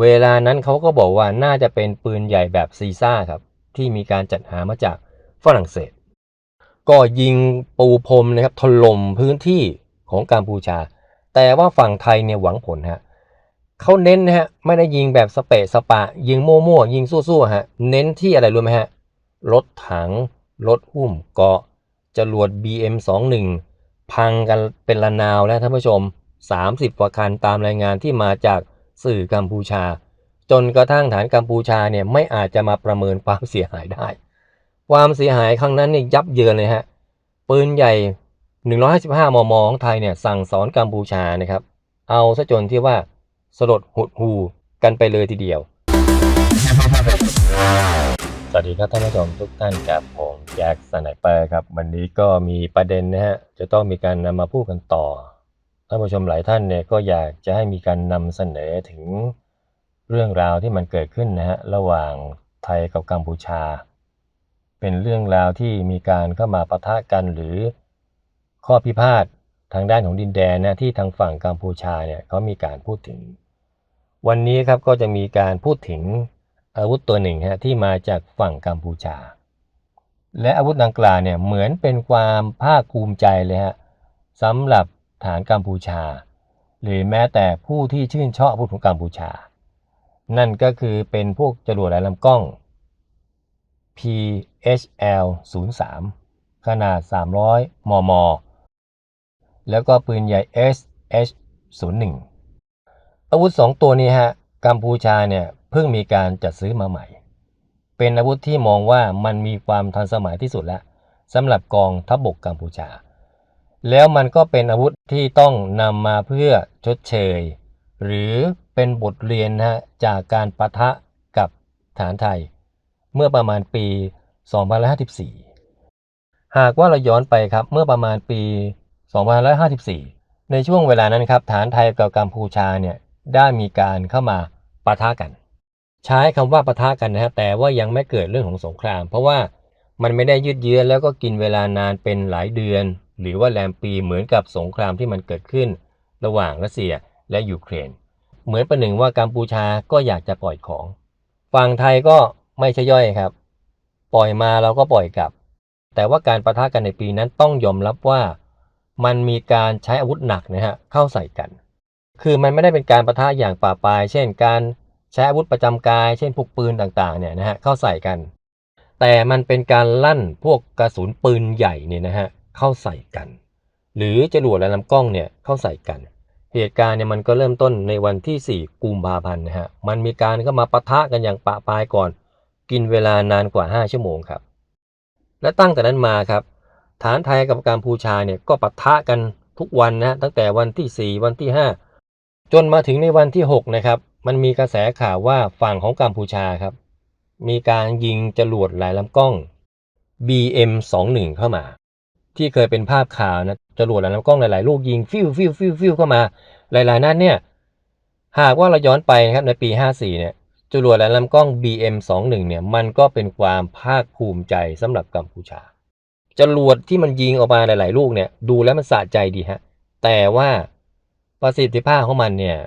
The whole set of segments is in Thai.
เวลานั้นเขาก็บอกว่าน่าจะเป็นปืนใหญ่แบบซีซ่าครับ ที่มีการจัดหามาจากฝรั่งเศส ก็ยิงปูพรมนะครับถล่มพื้นที่ของกัมพูชา แต่ว่าฝั่งไทยเนี่ยหวังผลฮะเขาเน้นนะฮะไม่ได้ยิงแบบสเปะสปะ ยิงมั่วๆยิงสู้ๆฮะเน้นที่อะไรรู้ไหมฮะรถถังรถหุ้มเกาะจรวด BM21 พังกันเป็นระนาวแล้วท่านผู้ชม 30กว่าคันตามรายงานที่มาจาก สื่อกัมพูชา จนกระทั่งฐานกัมพูชาเนี่ยไม่อาจจะมาประเมินความเสียหายได้ ความเสียหายครั้งนั้นเนี่ยยับเยินเลยฮะปืนใหญ่ 155 มมของไทยเนี่ยสั่งสอนกัมพูชานะครับ เอาซะจนที่ว่าสลดหดหูกันไปเลยทีเดียว สวัสดีครับท่านผู้ชมทุกท่านกับผมแจ็คสไนเปอร์ครับ วันนี้ก็มีประเด็นนะฮะจะต้องมีการนำมาพูดกันต่อานผู้ชมหลายท่านเนี่ยก็อยากจะให้มีการนำเสนอถึงเรื่องราวที่มันเกิดขึ้นนะฮะระหว่างไทยกับกัมพูชา เป็นเรื่องราวที่มีการเข้ามาปะทะกันหรือข้อพิพาททางด้านของดินแดนนะที่ทางฝั่งกัมพูชาเนี่ยเขามีการพูดถึง วันนี้ครับก็จะมีการพูดถึงอาวุธตัวหนึ่งฮะที่มาจากฝั่งกัมพูชา และอาวุธดังกล่าวเนี่ยเหมือนเป็นความภาคภูมิใจเลยฮะสำหรับ ฐานกัมพูชา หรือแม้แต่ผู้ที่ชื่นชอบอาวุธของกัมพูชา นั่นก็คือเป็นพวกจรวดหลายลำกล้อง PHL 03ขนาด 300 มม แล้วก็ปืนใหญ่ SH 01อาวุธ 2 ตัวนี้ฮะกัมพูชาเนี่ยเพิ่งมีการจัดซื้อมาใหม่ เป็นอาวุธที่มองว่ามันมีความทันสมัยที่สุดแล้วสำหรับกองทัพบบกกัมพูชา แล้วมันก็เป็นอาวุธที่ต้องนำมาเพื่อชดเชย หรือเป็นบทเรียนนะจากการปะทะกับฐานไทย เมื่อประมาณปี 2554 หากว่าเราย้อนไปครับเมื่อประมาณปี 2554 ในช่วงเวลานั้นครับฐานไทยกับกัมพูชาเนี่ยได้มีการเข้ามาปะทะกัน ใช้คำว่าปะทะกันนะฮะแต่ว่ายังไม่เกิดเรื่องของสงคราม เพราะว่ามันไม่ได้ยืดเยื้อแล้วก็กินเวลานานเป็นหลายเดือน หรือว่าแรมปีเหมือนกับสงครามที่มันเกิดขึ้น ระหว่างรัสเซียและยูเครน เหมือนประหนึ่งว่ากัมพูชาก็อยากจะปล่อยของ ฝั่งไทยก็ไม่ใช่ย่อยครับ ปล่อยมาเราก็ปล่อยกลับ แต่ว่าการประทะกันในปีนั้นต้องยอมรับว่า มันมีการใช้อาวุธหนักนะฮะเข้าใส่กัน คือมันไม่ได้เป็นการประทะอย่างป่าปลาย เช่น การใช้อาวุธประจำกาย เช่นพวกปืนต่างๆเนี่ยนะฮะเข้าใส่กัน แต่มันเป็นการลั่นพวกกระสุนปืนใหญ่เนี่ยนะฮะ เข้าใส่กัน หรือจรวดและลำกล้องเนี่ยเข้าใส่กัน เหตุการณ์เนี่ยมันก็เริ่มต้นในวันที่ 4 กุมภาพันธ์นะฮะมันมีการเข้ามาปะทะกันอย่างปะปายก่อน กินเวลานานกว่า 5 ชั่วโมงครับ และตั้งแต่นั้นมาครับ ฐานไทยกับกัมพูชาเนี่ยก็ปะทะกันทุกวันนะตั้งแต่วันที่ 4 วันที่ 5 จนมาถึงในวันที่ 6 นะครับ มันมีกระแสข่าวว่าฝั่งของกัมพูชาครับ มีการยิงจรวดหลายลำกล้อง BM21 เข้ามา ที่เคยเป็นภาพข่าวนะจรวดหลายลำกล้องหลาย ๆ ลูกยิงฟิวฟิวฟิวฟิวเข้ามา หลาย ๆ นัดเนี่ย หากว่าเราย้อนไปนะครับในปี 54 เนี่ยจรวดและลำกล้อง BM21 เนี่ยมันก็เป็นความภาคภูมิใจสำหรับกัมพูชาจรวดที่มันยิงออกมาหลาย ๆ ลูกเนี่ย ดูแล้วมันสะใจดีฮะ แต่ว่าประสิทธิภาพของมันเนี่ย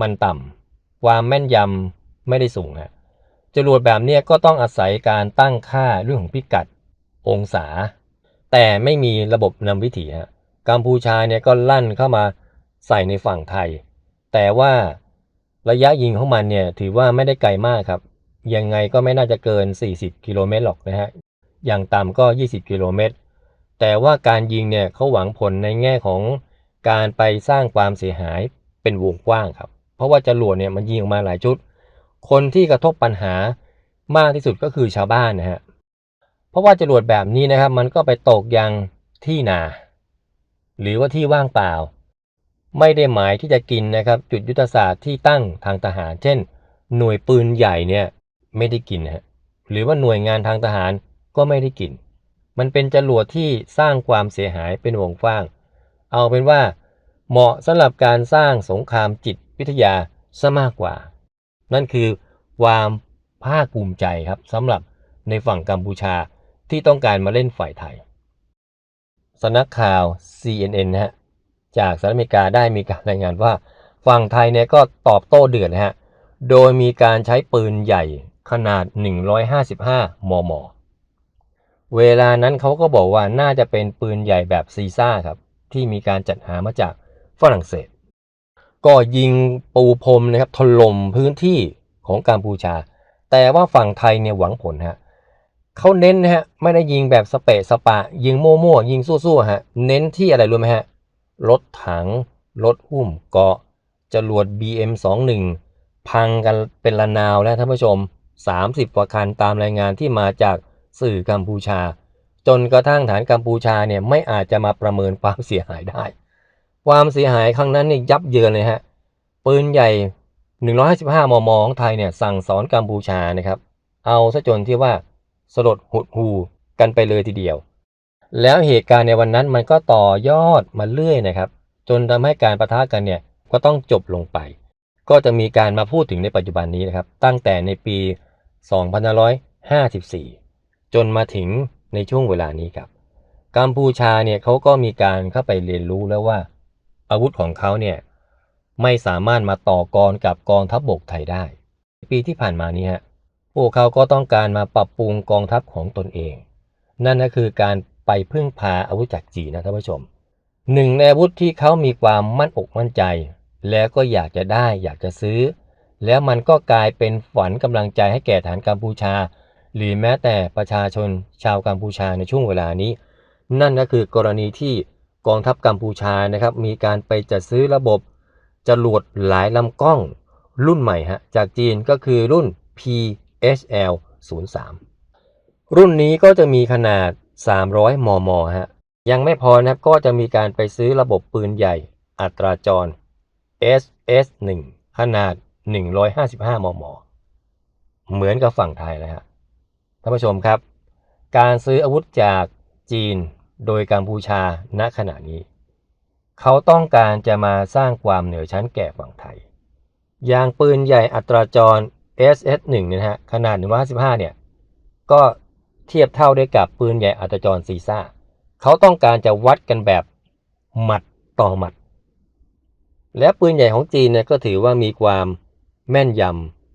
มันต่ำความแม่นยำไม่ได้สูงฮะจรวดแบบเนี้ยก็ต้องอาศัยการตั้งค่าเรื่องของพิกัดองศา แต่ไม่มีระบบนำวิถีฮะกัมพูชาเนี่ยก็ลั่นเข้ามาใส่ในฝั่งไทย แต่ว่าระยะยิงของมันเนี่ยถือว่าไม่ได้ไกลมากครับ ยังไงก็ไม่น่าจะเกิน 40 กิโลเมตรหรอกนะฮะ อย่างต่ำก็ 20 กิโลเมตร แต่ว่าการยิงเนี่ยเขาหวังผลในแง่ของการไปสร้างความเสียหายเป็นวงกว้างครับ เพราะว่าจรวดเนี่ยมันยิงออกมาหลายชุด คนที่กระทบปัญหามากที่สุดก็คือชาวบ้านนะฮะ เพราะว่าจรวดแบบนี้นะครับ มันก็ไปตกยังที่นา หรือว่าที่ว่างเปล่า ไม่ได้หมายที่จะกินนะครับ จุดยุทธศาสตร์ที่ตั้งทางทหาร เช่น หน่วยปืนใหญ่เนี่ยไม่ได้กินฮะหรือว่าหน่วยงานทางทหารก็ไม่ได้กิน มันเป็นจรวดที่สร้างความเสียหายเป็นวงกว้าง เอาเป็นว่า เหมาะสำหรับการสร้างสงครามจิตวิทยาซะมากกว่า นั่นคือความภาคภูมิใจครับสำหรับในฝั่งกัมพูชา ที่ต้องการมาเล่นฝ่ายไทยสนักข่าว CNN นะฮะจากสหรัฐอเมริกาได้มีการรายงานว่า ฝั่งไทยเนี่ยก็ตอบโต้เดือดนะฮะ โดยมีการใช้ปืนใหญ่ขนาด 155 มม เวลานั้นเขาก็บอกว่าน่าจะเป็นปืนใหญ่แบบซีซ่าครับ ที่มีการจัดหามาจากฝรั่งเศส ก็ยิงปูพรมนะครับถล่มพื้นที่ของกัมพูชา แต่ว่าฝั่งไทยเนี่ยหวังผลฮะ เขาเน้นนะฮะไม่ได้ยิงแบบสเปะสปะ ยิงมั่วๆยิงสู้ๆฮะเน้นที่อะไรรู้ไหมฮะรถถังรถหุ้มเกาะจรวด BM21 พังกันเป็นระนาวแล้วท่านผู้ชม 30กว่าคันตามรายงานที่มาจากสื่อกัมพูชา จนกระทั่งฐานกัมพูชาเนี่ยไม่อาจจะมาประเมินความเสียหายได้ ความเสียหายครั้งนั้นเนี่ยยับเยินเลยฮะปืนใหญ่ 155 มมของไทยเนี่ยสั่งสอนกัมพูชานะครับ เอาซะจนที่ว่า สลดหดหูกันไปเลยทีเดียว แล้วเหตุการณ์ในวันนั้นมันก็ต่อยอดมาเรื่อยนะครับ จนทำให้การประทะกันเนี่ยก็ต้องจบลงไป ก็จะมีการมาพูดถึงในปัจจุบันนี้นะครับ ตั้งแต่ในปี 2554 จนมาถึงในช่วงเวลานี้ครับ กัมพูชาเนี่ยเขาก็มีการเข้าไปเรียนรู้แล้วว่า อาวุธของเขาเนี่ยไม่สามารถมาต่อกรกับกองทัพบบกไทยได้ ปีที่ผ่านมานี้ฮะ พวกเขาก็ต้องการมาปรับปรุงกองทัพของตนเอง นั่นก็คือการไปพึ่งพาอาวุธจากจีนนะท่านผู้ชมหนึ่งในอาวุธที่เขามีความมั่นอกมั่นใจ แล้วก็อยากจะได้อยากจะซื้อ แล้วมันก็กลายเป็นฝันกำลังใจให้แก่ฐานกัมพูชา หรือแม้แต่ประชาชนชาวกัมพูชาในช่วงเวลานี้ นั่นก็คือกรณีที่กองทัพกัมพูชานะครับมีการไปจัดซื้อระบบจรวดหลายลำกล้อง รุ่นใหม่ฮะจากจีนก็คือรุ่น P 03 รุ่นนี้ก็จะมีขนาด 300 มม ฮะ ยังไม่พอนะครับ ก็จะมีการไปซื้อระบบปืนใหญ่อัตราจร SS1 ขนาด 155 มม เหมือนกับฝั่งไทยเลยฮะ ท่านผู้ชมครับ การซื้ออาวุธจากจีนโดยกัมพูชาณขณะนี้ เขาต้องการจะมาสร้างความเหนือชั้นแก่ฝั่งไทยอย่างปืนใหญ่อัตราจร SS1 เนี่ยนะฮะขนาด 155 เนี่ย ก็เทียบเท่าได้กับปืนใหญ่อัตราจรซีซ่า เขาต้องการจะวัดกันแบบหมัดต่อหมัด และปืนใหญ่ของจีนเนี่ยก็ถือว่ามีความแม่นย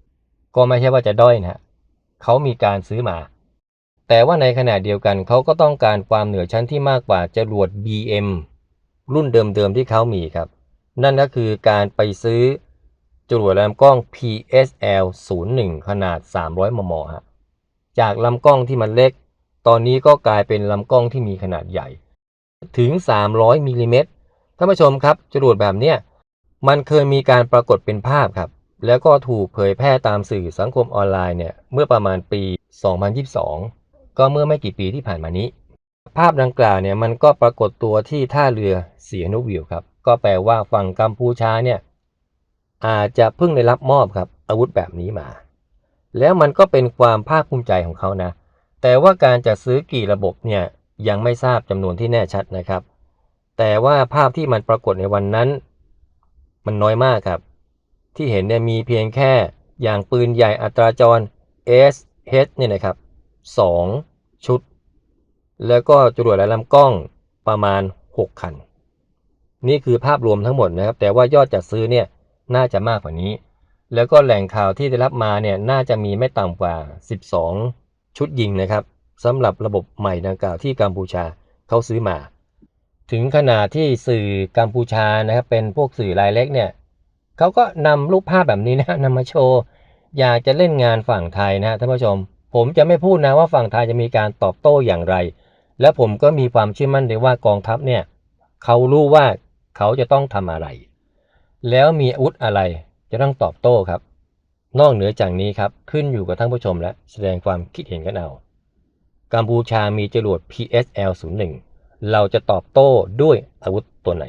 ำก็ไม่ใช่ว่าจะด้อยนะฮะเขามีการซื้อมา แต่ว่าในขณะเดียวกันเขาก็ต้องการความเหนือชั้นที่มากกว่าจรวด BM รุ่นเดิมๆที่เขามีครับ นั่นก็คือการไปซื้อ จรวดลำกล้อง PSL 01ขนาด 300 มมฮะจากลำกล้องที่มันเล็ก ตอนนี้ก็กลายเป็นลำกล้องที่มีขนาดใหญ่ ถึง 300มิลลิเมตรท่านผู้ชมครับ จรวดแบบเนี้ยมันเคยมีการปรากฏเป็นภาพครับ แล้วก็ถูกเผยแพร่ตามสื่อสังคมออนไลน์เนี่ยเมื่อประมาณปี 2022 ก็เมื่อไม่กี่ปีที่ผ่านมานี้ ภาพดังกล่าวเนี่ยมันก็ปรากฏตัวที่ท่าเรือเสียนุวิวครับ ก็แปลว่าฝั่งกัมพูชาเนี่ย อาจจะเพิ่งได้รับมอบครับอาวุธแบบนี้มา แล้วมันก็เป็นความภาคภูมิใจของเขานะ แต่ว่าการจะซื้อกี่ระบบเนี่ยยังไม่ทราบจำนวนที่แน่ชัดนะครับ แต่ว่าภาพที่มันปรากฏในวันนั้น มันน้อยมากครับ ที่เห็นเนี่ยมีเพียงแค่อย่างปืนใหญ่อัตราจร SH เนี่ยนะครับ2 ชุด แล้วก็จรวดและลำกล้องประมาณ 6 คัน นี่คือภาพรวมทั้งหมดนะครับ แต่ว่ายอดจัดซื้อเนี่ย น่าจะมากกว่านี้ แล้วก็แหล่งข่าวที่ได้รับมาเนี่ยน่าจะมีไม่ต่ำกว่า 12 ชุดยิงนะครับสำหรับระบบใหม่ดังกล่าวที่กัมพูชาเขาซื้อมา ถึงขนาดที่สื่อกัมพูชานะครับเป็นพวกสื่อรายเล็กเนี่ยเขาก็นำรูปภาพแบบนี้นะนำมาโชว์อยากจะเล่นงานฝั่งไทยนะท่านผู้ชม ผมจะไม่พูดนะว่าฝั่งไทยจะมีการตอบโต้อย่างไร และผมก็มีความเชื่อมั่นเลยว่ากองทัพเนี่ยเขารู้ว่าเขาจะต้องทำอะไร แล้วมีอาวุธอะไรจะต้องตอบโต้ครับ นอกเหนือจากนี้ครับ ขึ้นอยู่กับท่านผู้ชมและแสดงความคิดเห็นกันเอากัมพูชามีจรวด PSL 01เราจะตอบโต้ด้วยอาวุธตัวไหน